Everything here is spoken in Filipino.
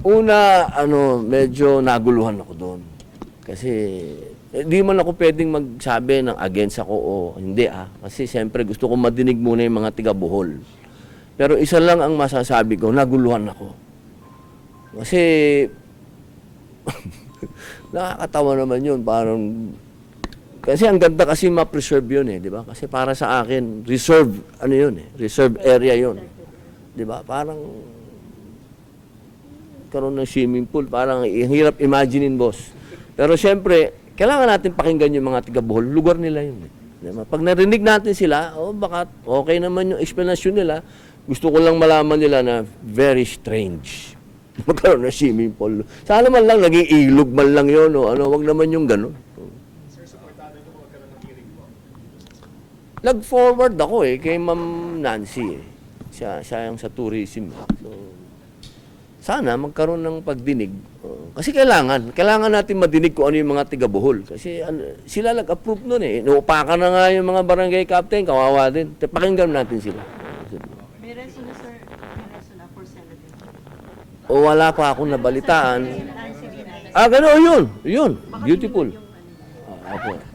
Una, ano, medyo naguluhan ako doon. Kasi, eh, di man ako pwedeng magsabi ng against ako o hindi ah. Kasi siyempre gusto ko madinig muna yung mga tiga Bohol. Pero isa lang ang masasabi ko, naguluhan ako. Kasi, nakakatawa naman yun. Parang, kasi ang ganda kasi ma-preserve yun eh, di ba? Kasi para sa akin, reserve, ano yun eh, reserve area yun. Di ba? Parang, karoon ng swimming pool, parang ang hirap imaginein, boss. Pero siyempre, kailangan natin pakinggan yung mga taga Bohol. Lugar nila yun. Eh. Di ba? Pag narinig natin sila, oh, baka okay naman yung explanation nila. Gusto ko lang malaman nila na very strange. Magkaroon ng swimming pool. Sana man lang, naging ilog man lang yun. O, ano, wag naman yung gano'n. Nag-forward ako eh, kay Ma'am Nancy eh. Siya, siya yung sa tourism. eh. So, sana magkaroon ng pagdinig. Oh, kasi kailangan, kailangan natin madinig kung ano yung mga tiga Bohol. Kasi ano, sila nag-approve nun eh. Inuupakan na nga yung mga barangay captain, kawawa din. Pakinggan natin sila. May reso na, sir. May reso na for Senator. O wala pa akong nabalitaan. Binala. Ah, gano'n, yun. Yun. Beautiful. Ah, apo.